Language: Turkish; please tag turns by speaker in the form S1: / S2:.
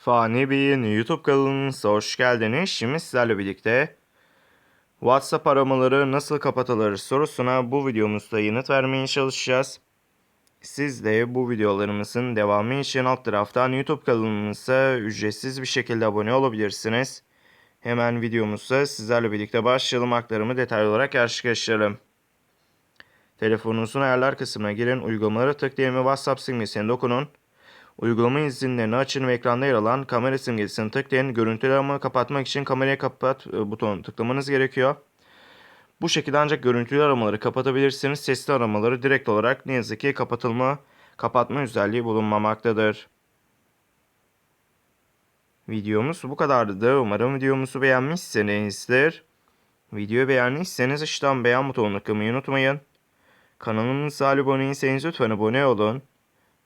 S1: Fani Bey'in YouTube kanalınıza hoş geldiniz. Şimdi sizlerle birlikte WhatsApp aramaları nasıl kapatılır sorusuna bu videomuzda yanıt vermeye çalışacağız. Siz de bu videolarımızın devamı için alt taraftan YouTube kanalımıza ücretsiz bir şekilde abone olabilirsiniz. Hemen videomuzda sizlerle birlikte başlayalım. Aktarımı detaylı olarak gerçekleştirelim. Telefonunuzun ayarlar kısmına girin. Uygulamalara tıklayın ve WhatsApp simgesine dokunun. Uygulama izinlerini açın ve ekranda yer alan kamera simgesini tıklayın. Görüntülü arama kapatmak için kamerayı kapat e, butonunu tıklamanız gerekiyor. Bu şekilde ancak görüntülü aramaları kapatabilirsiniz. Sesli aramaları direkt olarak ne yazık ki kapatılma, kapatma özelliği bulunmamaktadır. Videomuz bu kadardı. Umarım videomuzu beğenmişsinizdir. Videoyu beğendiyseniz aşağıdan beğen butonuna tıklamayı unutmayın. Kanalımıza abone değilseniz lütfen abone olun.